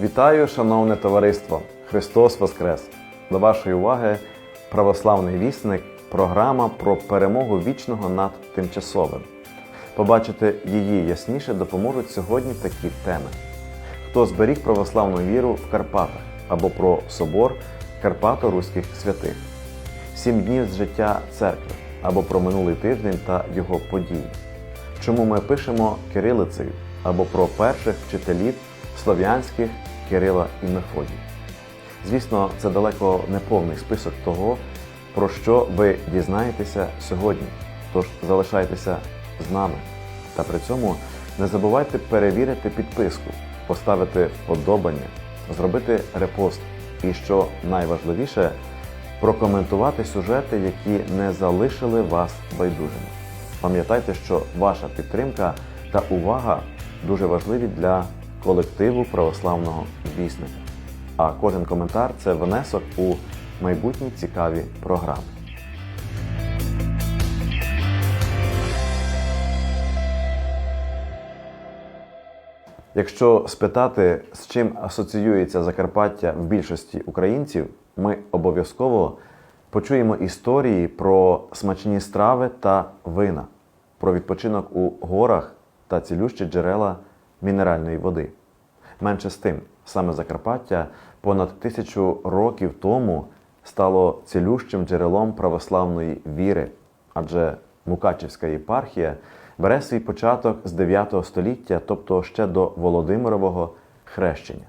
Вітаю, шановне товариство! Христос Воскрес! До вашої уваги православний вісник, програма про перемогу вічного над тимчасовим. Побачити її ясніше допоможуть сьогодні такі теми: хто зберіг православну віру в Карпатах або про собор Карпато-Руських святих, сім днів з життя церкви або про минулий тиждень та його події. Чому ми пишемо кирилицею або про перших вчителів слов'янських Кирила і Мефодія. Звісно, це далеко не повний список того, про що ви дізнаєтеся сьогодні. Тож залишайтеся з нами. Та при цьому не забувайте перевірити підписку, поставити вподобання, зробити репост і, що найважливіше, прокоментувати сюжети, які не залишили вас байдужими. Пам'ятайте, що ваша підтримка та увага дуже важливі для колективу православного вісника. А кожен коментар це внесок у майбутні цікаві програми. Якщо спитати, з чим асоціюється Закарпаття в більшості українців, ми обов'язково почуємо історії про смачні страви та вина, про відпочинок у горах та цілющі джерела мінеральної води. Менше з тим, саме Закарпаття понад тисячу років тому стало цілющим джерелом православної віри, адже Мукачівська єпархія бере свій початок з 9 століття, тобто ще до Володимирового хрещення.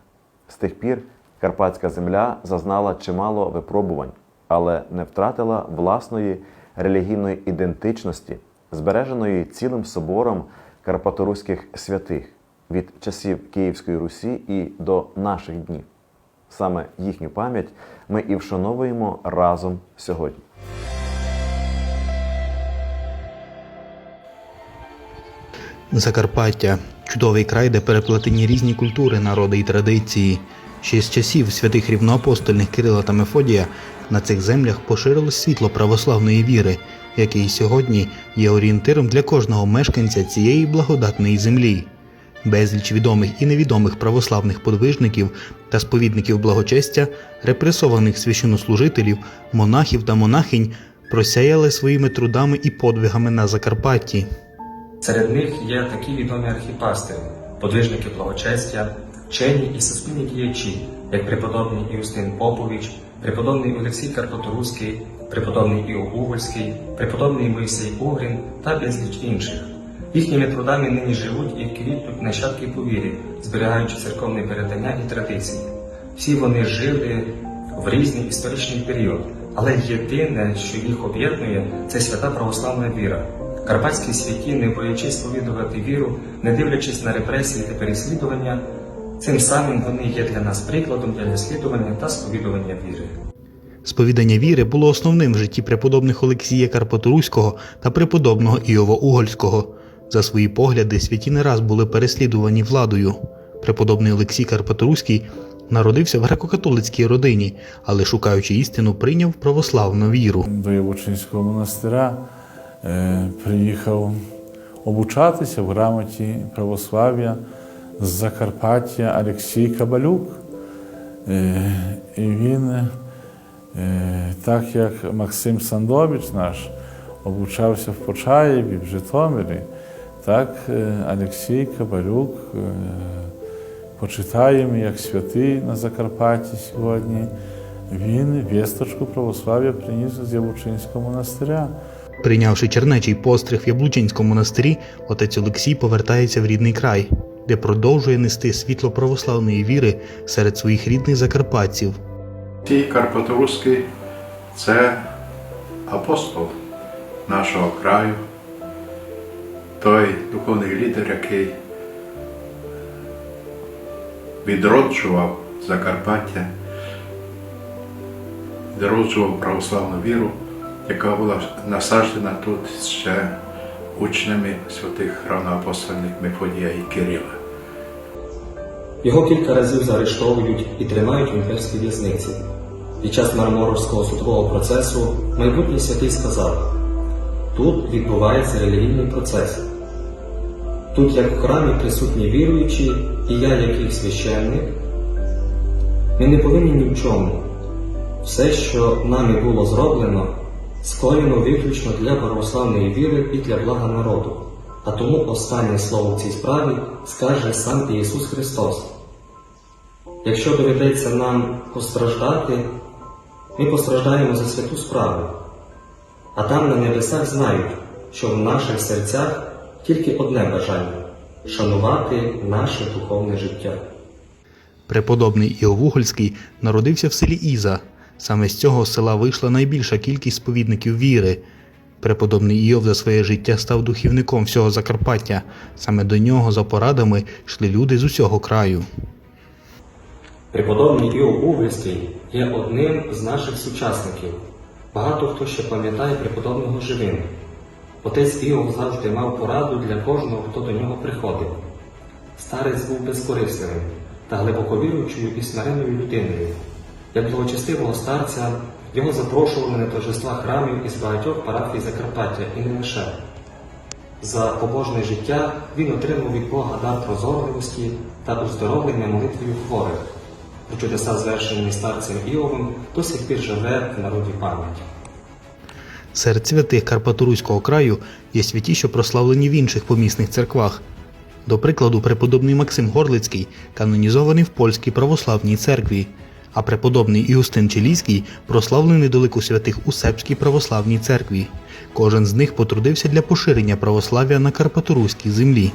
З тих пір Карпатська земля зазнала чимало випробувань, але не втратила власної релігійної ідентичності, збереженої цілим собором карпаторуських святих від часів Київської Русі і до наших днів. Саме їхню пам'ять ми і вшановуємо разом сьогодні. Закарпаття чудовий край, де переплетені різні культури, народи і традиції. Ще з часів святих рівноапостольних Кирила та Мефодія на цих землях поширилось світло православної віри, яке і сьогодні є орієнтиром для кожного мешканця цієї благодатної землі. Безліч відомих і невідомих православних подвижників та сповідників благочестя, репресованих священнослужителів, монахів та монахинь просяяли своїми трудами і подвигами на Закарпатті. Серед них є такі відомі архіпастери, подвижники благочестя, вчені і суспільні діячі, як преподобний Іустин Попович, преподобний Олексій Карпаторуський, преподобний Іов Угольський, преподобний Моїсей Угрин та безліч інших. Їхніми трудами нині живуть і квітнуть нащадки по вірі, зберігаючи церковне передання і традиції. Всі вони жили в різний історичний період, але єдине, що їх об'єднує, це свята православна віра. Карпатські святі, не боячись сповідувати віру, не дивлячись на репресії та переслідування, цим самим вони є для нас прикладом для наслідування та сповідування віри. Сповідання віри було основним в житті преподобних Олексія Карпаторуського та преподобного Іова Угольського. За свої погляди святі не раз були переслідувані владою. Преподобний Олексій Карпаторуський народився в греко-католицькій родині, але шукаючи істину, прийняв православну віру. до Євучинського монастиря, е, приїхав обучатися в грамоті православ'я з Закарпаття Олексій Кабалюк. Е, І він, е, так як Максим Сандович наш, обучався в Почаєві, в Житомирі, так е, Олексій Кабалюк е, почитаємо як святий на Закарпатті сьогодні. Він вісточку православ'я приніс з Явучинського монастиря. Прийнявши чернечий постриг в Яблучинському монастирі, отець Олексій повертається в рідний край, де продовжує нести світло православної віри серед своїх рідних закарпатців. Ті Карпаторуський це апостол нашого краю, той духовний лідер, який відроджував Закарпаття, відроджував православну віру, яка була насаджена тут ще учнями святих равноапостольних Мефодія і Кирила. Його кілька разів заарештовують і тримають в імперській в'язниці. Під час Марморовського судового процесу майбутній святий сказав: тут відбувається релігійний процес. Тут, як в храмі, присутні віруючі, і я, як їх священник, Ми не повинні ні в чому. Все, що нами було зроблено, скоєно виключно для православної віри і для блага народу. А тому останнє слово в цій справі скаже сам Ісус Христос. Якщо доведеться нам постраждати, ми постраждаємо за святу справу, а там на небесах знають, що в наших серцях тільки одне бажання шанувати наше духовне життя. Преподобний Іовугольський народився в селі Іза. Саме з цього села вийшла найбільша кількість сповідників віри. Преподобний Іов за своє життя став духівником всього Закарпаття. Саме до нього за порадами йшли люди з усього краю. Преподобний Іов Угольський є одним з наших сучасників. Багато хто ще пам'ятає преподобного живим. Отець Іов завжди мав пораду для кожного, хто до нього приходив. Старець був безкорисливим та глибоко віруючою і смиренною людиною. Як благочестивого старця його запрошували на торжества храмів із багатьох парафій Закарпаття і не лише. За побожне життя він отримав від Бога дар прозорливості та оздоровлення молитвою хворих. Про чудеса, звершені старцем Іовим, до сих пір живе в народі пам'ять. Серед святих Карпаторуського краю є святі, що прославлені в інших помісних церквах. До прикладу, преподобний Максим Горлицький канонізований в польській православній церкві, а преподобний Іустин Чилійський прославлений до святих у Сербській православній церкві. Кожен з них потрудився для поширення православ'я на Карпаторуській землі.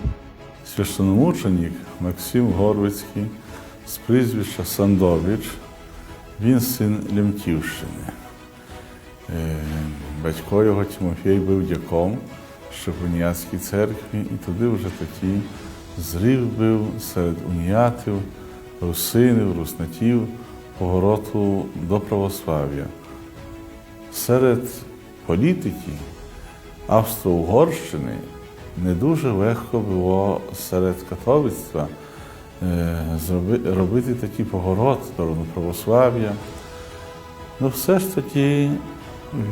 Священомученик Максим Горвицький з прізвища Сандович, він син Лемтівщини. Батько його Тимофій був дяком в Шепоніатській церкві, і туди вже такий зрив був серед уніатів, русинів, руснатів, повороту до православ'я. Серед політики Австро-Угорщини не дуже легко було серед католицтва е, робити такий поворот в сторону православ'я. Ну, все ж таки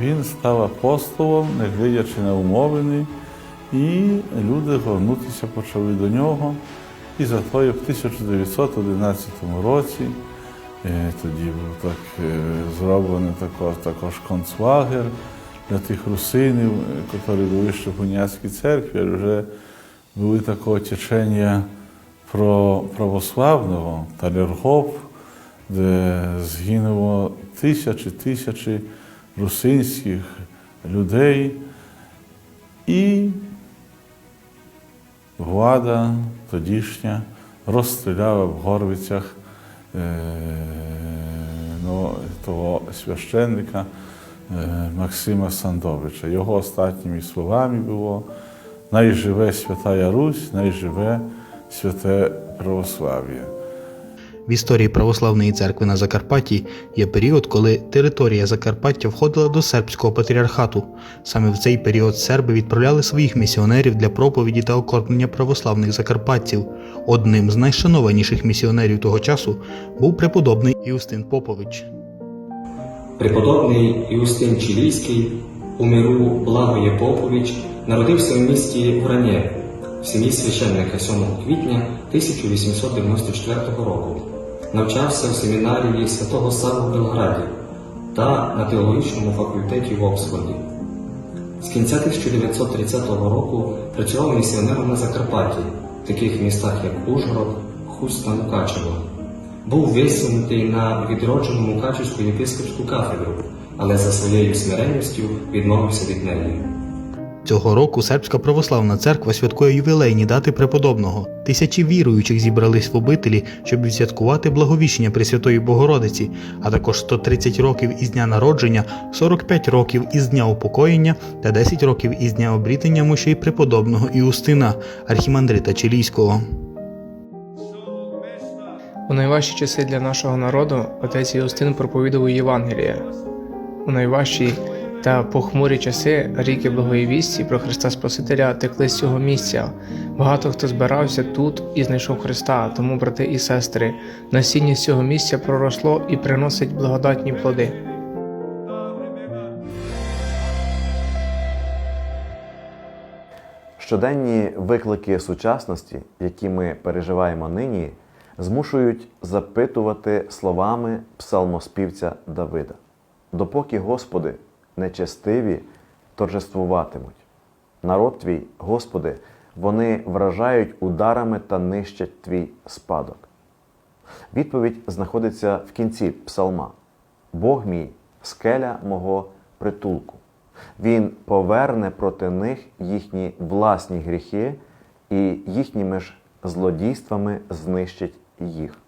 він став апостолом, не глядячи на умовини, і люди горнутися почали до нього. І зато як в 1911 році е, тоді був так е, зроблений також, також концлагер для тих русинів, е, які були ще в Уніатській церкві, а вже були такого течення про православного Талергоф, де згинуло тисячі тисячі русинських людей. І влада тодішня розстріляла в Горвицях е, ну, того священника е, Максима Сандовича. Його останніми словами було «Найживе Святая Русь, найживе святе православ'я. В історії православної церкви на Закарпатті є період, коли територія Закарпаття входила до сербського патріархату. Саме в цей період серби відправляли своїх місіонерів для проповіді та окорплення православних закарпатців. Одним з найшанованіших місіонерів того часу був преподобний Іустин Попович. Преподобний Іустин Чилійський у миру Благоє Попович народився в місті Вране в сім'ї священника 7 квітня 1894 року. Навчався в семінарії святого Саву в Белграді та на теологічному факультеті в Оксфорді. З кінця 1930 року працював місіонером на Закарпатті, в таких містах як Ужгород, Хуст та Мукачево. Був висунутий на відроджену Мукачівську єпископську кафедру, але за своєю смиренністю відмовився від неї. Цього року сербська православна церква святкує ювілейні дати преподобного. Тисячі віруючих зібрались в обителі, щоб відсвяткувати благовіщення Пресвятої Богородиці, а також 130 років із дня народження, 45 років із дня упокоєння та 10 років із дня обрітення мощей преподобного Іустина, архімандрита Чилійського. У найважчі часи для нашого народу отець Іустин проповідував Євангеліє. У найважчі та похмурі часи ріки благої вісті про Христа Спасителя текли з цього місця. Багато хто збирався тут і знайшов Христа, тому, брати і сестри, насіння з цього місця проросло і приносить благодатні плоди. Щоденні виклики сучасності, які ми переживаємо нині, змушують запитувати словами псалмоспівця Давида: Допоки, Господи, нечестиві торжествуватимуть. Народ твій, Господи, вони вражають ударами та нищать твій спадок. Відповідь знаходиться в кінці псалма: Бог мій, скеля мого притулку. Він поверне проти них їхні власні гріхи і їхніми ж злодійствами знищить їх.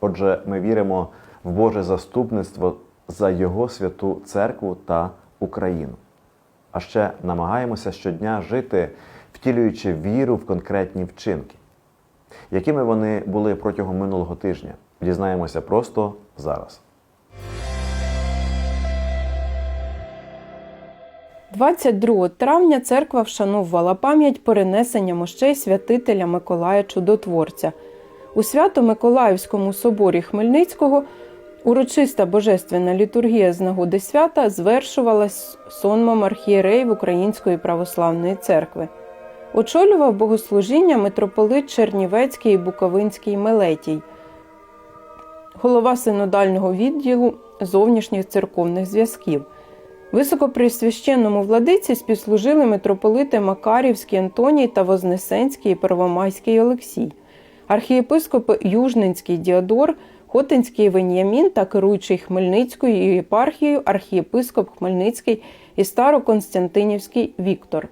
Отже, ми віримо в Боже заступництво за Його святу церкву та Україну. А ще намагаємося щодня жити, втілюючи віру в конкретні вчинки. Якими вони були протягом минулого тижня, дізнаємося просто зараз. 22 травня церква вшановувала пам'ять перенесення мощей святителя Миколая Чудотворця. У Свято-Миколаївському соборі Хмельницького урочиста божественна літургія з нагоди свята звершувалась сонмом архієреїв Української православної церкви. Очолював богослужіння митрополит Чернівецький і Буковинський Мелетій, голова синодального відділу зовнішніх церковних зв'язків. Високопресвященному владиці співслужили митрополити Макарівський Антоній та Вознесенський і Первомайський Олексій, архієпископи Южненський Діодор, Хотинський Вен'ямін та керуючий Хмельницькою єпархією архієпископ Хмельницький і Староконстантинівський Віктор.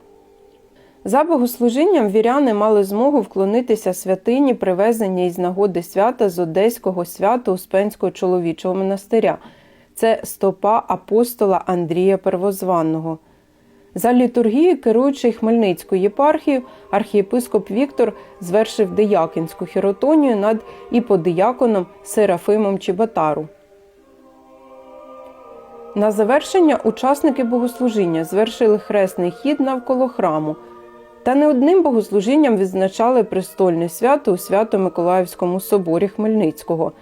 За богослужінням віряни мали змогу вклонитися святині привезення із нагоди свята з Одеського свято Успенського чоловічого монастиря. Це стопа апостола Андрія Первозванного. За літургією, керуючий Хмельницькою єпархією, архієпископ Віктор звершив диякинську хіротонію над іподияконом Серафимом Чібатару. На завершення учасники богослужіння звершили хресний хід навколо храму. Та не одним богослужінням відзначали престольне свято у Свято-Миколаївському соборі Хмельницького.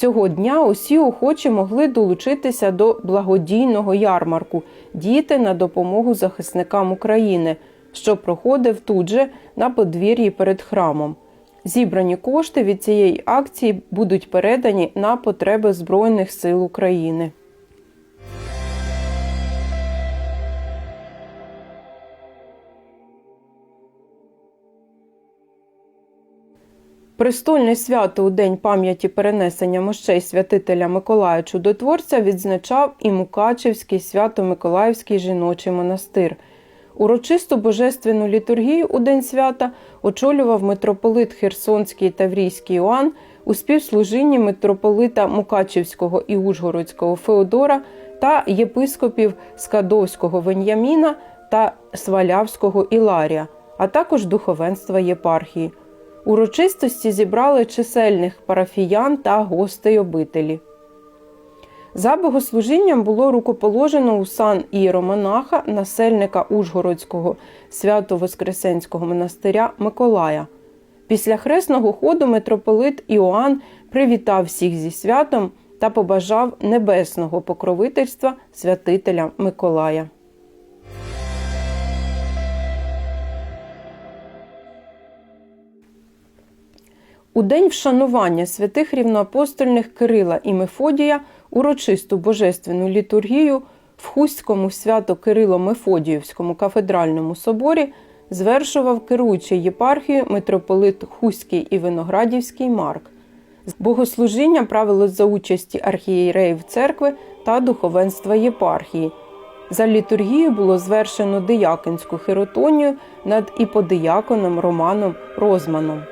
Цього дня усі охочі могли долучитися до благодійного ярмарку Діти на допомогу захисникам України, що проходив тут же на подвір'ї перед храмом. Зібрані кошти від цієї акції будуть передані на потреби Збройних сил України. Престольне свято у День пам'яті перенесення мощей святителя Миколая Чудотворця відзначав і Мукачевський свято-Миколаївський жіночий монастир. Урочисту божественну літургію у День свята очолював митрополит Херсонський Таврійський Іоанн у співслужінні митрополита Мукачевського і Ужгородського Феодора та єпископів Скадовського Вен'яміна та Свалявського Іларія, а також духовенства єпархії. Урочистості зібрали чисельних парафіян та гостей обителі. За богослужінням було рукоположено у сан ієромонаха, насельника Ужгородського свято-воскресенського монастиря Миколая. Після хресного ходу митрополит Іоанн привітав всіх зі святом та побажав небесного покровительства святителя Миколая. У день вшанування святих рівноапостольних Кирила і Мефодія урочисту божественну літургію в Хустському свято-Кирило-Мефодіївському кафедральному соборі звершував керуючий єпархією митрополит Хустський і Виноградівський Марк. Богослужіння правилось за участі архієреїв церкви та духовенства єпархії. За літургією було звершено диякинську хиротонію над іподияконом Романом Розманом.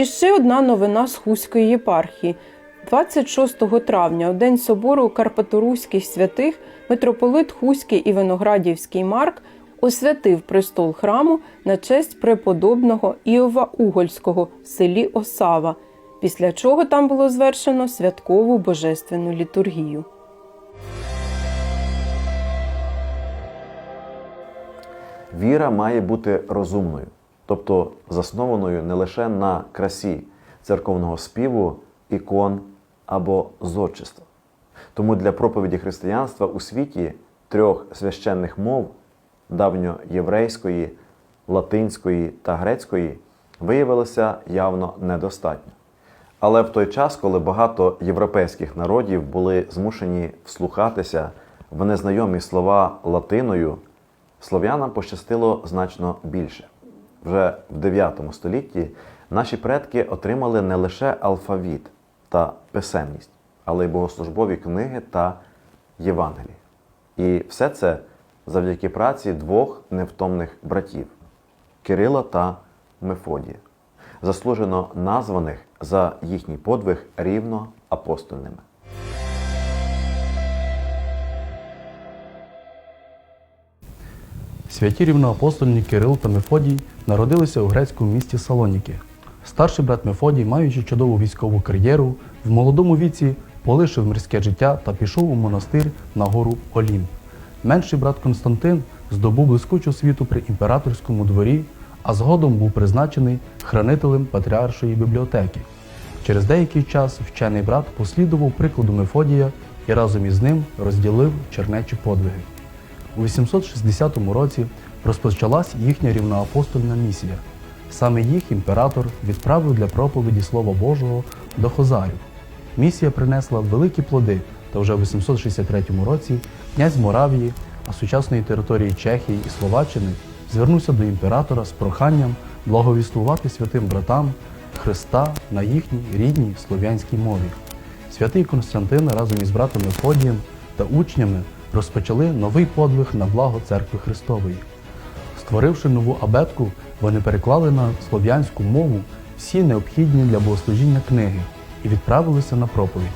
І ще одна новина з Хуської єпархії. 26 травня, у день собору Карпаторуських святих, митрополит Хуський і Виноградівський Марк освятив престол храму на честь преподобного Іова Угольського в селі Осава, після чого там було звершено святкову божественну літургію. Віра має бути розумною, тобто заснованою не лише на красі церковного співу, ікон або зодчества. Тому для проповіді християнства у світі трьох священних мов давньоєврейської, латинської та грецької виявилося явно недостатньо. Але в той час, коли багато європейських народів були змушені вслухатися в незнайомі слова латиною, слов'янам пощастило значно більше. Вже в 9 столітті наші предки отримали не лише алфавіт та писемність, але й богослужбові книги та Євангелії. І все це завдяки праці двох невтомних братів Кирила та Мефодія, заслужено названих за їхній подвиг рівно апостольними. Святі рівноапостольні Кирил та Мефодій народилися у грецькому місті Салоніки. Старший брат Мефодій, маючи чудову військову кар'єру, в молодому віці полишив мирське життя та пішов у монастир на гору Олімп. Менший брат Константин здобув блискучу світу при імператорському дворі, а згодом був призначений хранителем патріаршої бібліотеки. Через деякий час вчений брат послідував прикладу Мефодія і разом із ним розділив чернечі подвиги. У 860 році розпочалась їхня рівноапостольна місія. Саме їх імператор відправив для проповіді Слова Божого до Хозарів. Місія принесла великі плоди, та вже в 863 році князь Моравії, а сучасної території Чехії і Словаччини звернувся до імператора з проханням благовістувати святим братам Христа на їхній рідній слов'янській мові. Святий Константин разом із братом Мефодієм та учнями розпочали новий подвиг на благо церкви Христової. Створивши нову абетку, вони переклали на слов'янську мову всі необхідні для богослужіння книги і відправилися на проповідь.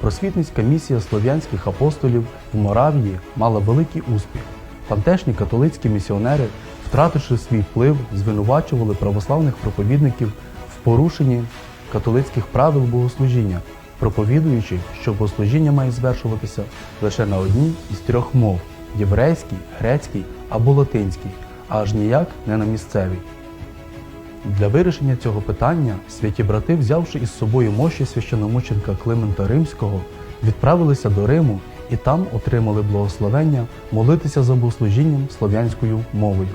Просвітницька місія слов'янських апостолів в Моравії мала великий успіх. Тамтешні католицькі місіонери, втративши свій вплив, звинувачували православних проповідників в порушенні католицьких правил богослужіння, проповідуючи, що богослужіння має звершуватися лише на одній із трьох мов єврейській, грецькій або латинській, аж ніяк не на місцевій. Для вирішення цього питання святі брати, взявши із собою мощі священомученка Климента Римського, відправилися до Риму і там отримали благословення молитися за богослужінням слов'янською мовою.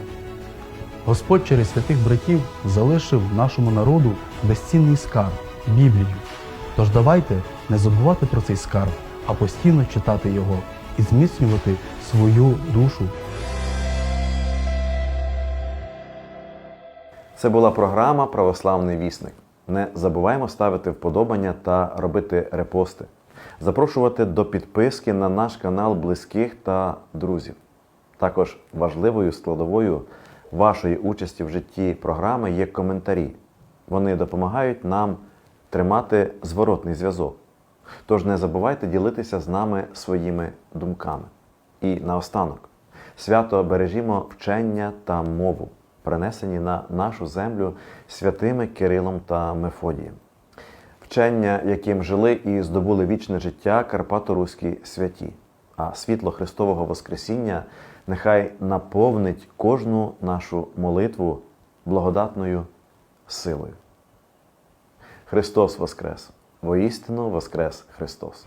Господь через святих братів залишив нашому народу безцінний скарб Біблію. Тож давайте не забувати про цей скарб, а постійно читати його і зміцнювати свою душу Це була програма Православний вісник. Не забуваємо ставити вподобання та робити репости, запрошувати до підписки на наш канал близьких та друзів. Також важливою складовою вашої участі в житті програми є коментарі. Вони допомагають нам тримати зворотний зв'язок. Тож не забувайте ділитися з нами своїми думками. І наостанок, свято бережімо вчення та мову, принесені на нашу землю святими Кирилом та Мефодієм. Вчення, яким жили і здобули вічне життя Карпато-Руські святі, а світло Христового Воскресіння нехай наповнить кожну нашу молитву благодатною силою. Христос Воскрес! Воістину Воскрес Христос!